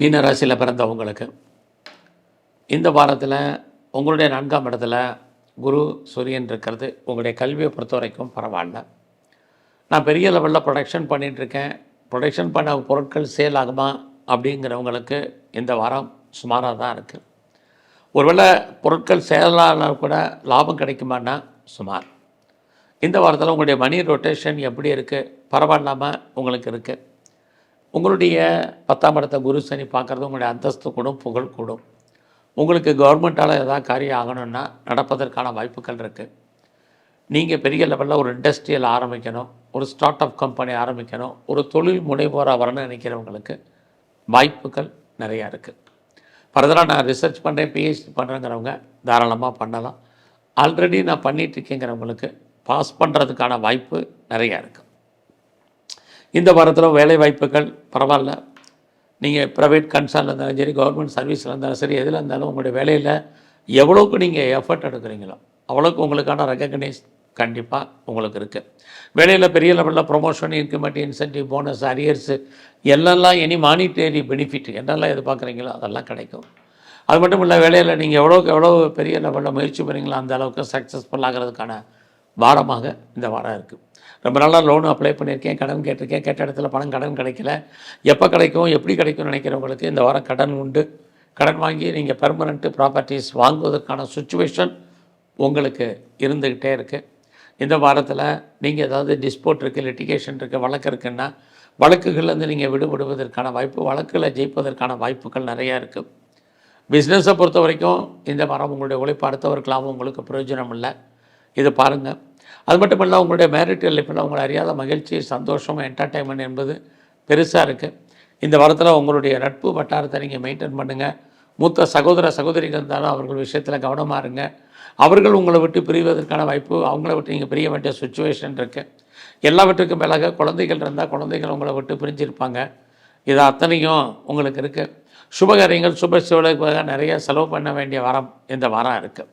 மீனராசியில் பிறந்தவங்களுக்கு இந்த வாரத்தில் உங்களுடைய நான்காம் இடத்துல குரு சூரியன் இருக்கிறது. உங்களுடைய கல்வியை பொறுத்த வரைக்கும் பரவாயில்ல. நான் பெரிய லெவலில் ப்ரொடக்ஷன் பண்ணிகிட்ருக்கேன் ப்ரொடக்ஷன் பண்ண பொருட்கள் சேல் ஆகுமா அப்படிங்கிறவங்களுக்கு இந்த வாரம் சுமாராக தான் இருக்குது ஒருவேளை பொருட்கள் சேலானால் கூட லாபம் கிடைக்குமான்னா சுமார். இந்த வாரத்தில் உங்களுடைய மணி ரொட்டேஷன் எப்படி இருக்குது பரவாயில்லாமல் உங்களுக்கு இருக்குது உங்களுடைய பத்தாம் இடத்த குரு சனி பார்க்குறது உங்களுடைய அந்தஸ்து கூடும் புகழ் கூடும். உங்களுக்கு கவர்மெண்ட்டால் எதாவது காரியம் ஆகணும்னா நடப்பதற்கான வாய்ப்புகள் இருக்குது நீங்கள் பெரிய லெவலில் ஒரு இண்டஸ்ட்ரியல் ஆரம்பிக்கணும் ஒரு ஸ்டார்ட் அப் கம்பெனி ஆரம்பிக்கணும் ஒரு தொழில் முனைவோராக வரணும்னு நினைக்கிறவங்களுக்கு வாய்ப்புகள் நிறையா இருக்குது ஃபர்தராக நான் ரிசர்ச் பண்ணுறேன் பிஹெச்டி பண்ணுறேங்கிறவங்க தாராளமாக பண்ணலாம். ஆல்ரெடி நான் பண்ணிகிட்ருக்கேங்கிறவங்களுக்கு பாஸ் பண்ணுறதுக்கான வாய்ப்பு நிறையா இருக்குது இந்த வாரத்தில் வேலை வாய்ப்புகள் பரவாயில்ல. நீங்கள் ப்ரைவேட் கன்சர்னில் இருந்தாலும் சரி கவர்மெண்ட் சர்வீஸில் இருந்தாலும் சரி எதில் இருந்தாலும் உங்களுடைய வேலையில் எவ்வளோக்கு நீங்கள் எஃபர்ட் எடுக்கிறீங்களோ அவ்வளோக்கு உங்களுக்கான ரெக்கக்னைஸ் கண்டிப்பாக உங்களுக்கு இருக்குது வேலையில் பெரிய லெவலில் promotion increment incentive bonus arrears எல்லாம் எனி மானிட்டரி பெனிஃபிட் என்னெல்லாம் எதிர்பார்க்குறீங்களோ அதெல்லாம் கிடைக்கும். அது மட்டும் இல்லை வேலையில் நீங்கள் எவ்வளோக்கு எவ்வளோ பெரிய லெவலில் முயற்சி பண்ணுறீங்களோ அந்த அளவுக்கு சக்ஸஸ்ஃபுல் ஆகிறதுக்கான வாரமாக இந்த வாரம் இருக்குது ரொம்ப நாளாக லோன் அப்ளை பண்ணியிருக்கேன் கடன் கேட்டிருக்கேன் கேட்ட இடத்துல பணம் கடன் கிடைக்கல. எப்போ கிடைக்கும் எப்படி கிடைக்கும்னு நினைக்கிறவங்களுக்கு இந்த வாரம் கடன் உண்டு. கடன் வாங்கி நீங்கள் பெர்மனண்ட்டு ப்ராப்பர்ட்டிஸ் வாங்குவதற்கான சுச்சுவேஷன் உங்களுக்கு இருந்துக்கிட்டே இருக்குது இந்த வாரத்தில் நீங்கள் ஏதாவது டிஸ்போர்ட் இருக்குது லிட்டிகேஷன் இருக்குது வழக்கு இருக்குன்னா வழக்குகள்லேருந்து நீங்கள் விடுபடுவதற்கான வாய்ப்பு வழக்கில் ஜெயிப்பதற்கான வாய்ப்புகள் நிறையா இருக்குது பிஸ்னஸை பொறுத்த வரைக்கும் இந்த வாரம் உங்களுடைய உழைப்பு அடுத்தவர்களாகவும் உங்களுக்கு பிரயோஜனம் இல்லை. இது பாருங்கள் அது மட்டும் இல்லை உங்களுடைய மேரிட்டல் லைஃப்பில் உங்களை அறியாத மகிழ்ச்சி சந்தோஷம் என்டர்டைன்மெண்ட் என்பது பெருசாக இருக்குது இந்த வாரத்தில் உங்களுடைய நட்பு வட்டாரத்தை நீங்கள் மெயின்டைன் பண்ணுங்கள் மூத்த சகோதர சகோதரிகள் இருந்தாலும் அவர்கள் விஷயத்தில் கவனமாக இருங்க. அவர்கள் உங்களை விட்டு பிரிவதற்கான வாய்ப்பு அவங்கள விட்டு நீங்கள் பிரிய வேண்டிய சுச்சுவேஷன் இருக்குது எல்லாவற்றுக்கும் மேலாக குழந்தைகள் இருந்தால் குழந்தைகள் உங்களை விட்டு பிரிஞ்சிருப்பாங்க. இது அத்தனையும் உங்களுக்கு இருக்குது சுபகாரியங்கள் சுப சிவலுக்காக நிறைய செலவு பண்ண வேண்டிய வாரம் இந்த வாரம் இருக்குது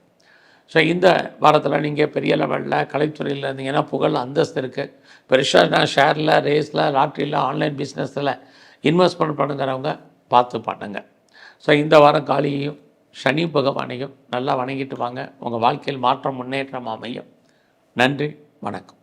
ஸோ இந்த வாரத்தில் நீங்கள் பெரிய லெவலில் கலைத்துறையில் இருந்தீங்கன்னா புகழ் அந்தஸ்து இருக்குது பெருசாக நான் ஷேரில் ரேஸில் லாட்ரியில் ஆன்லைன் பிஸ்னஸில் இன்வெஸ்ட்மெண்ட் பண்ணுங்கிறவங்க பார்த்து பண்ணுங்க. ஸோ இந்த வாரம் காளியையும் சனி பகவானையும் நல்லா வணங்கிட்டு வாங்க. உங்கள் வாழ்க்கையில் மாற்றம் முன்னேற்றம் அமையும். நன்றி வணக்கம்.